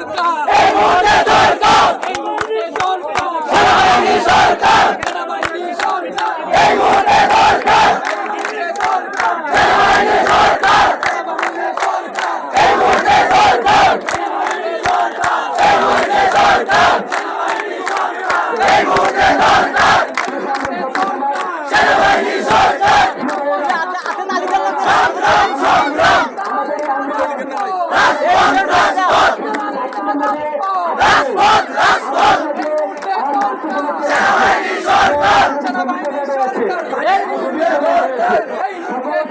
the puerta.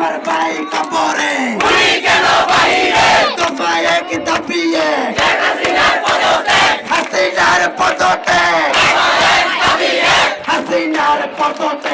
আমার ভাই কাপড়ে। গুলি কেন বাইরে তোমায় এক দাবিয়ে। হাসিনার পদতে। হাসিনার পদতে।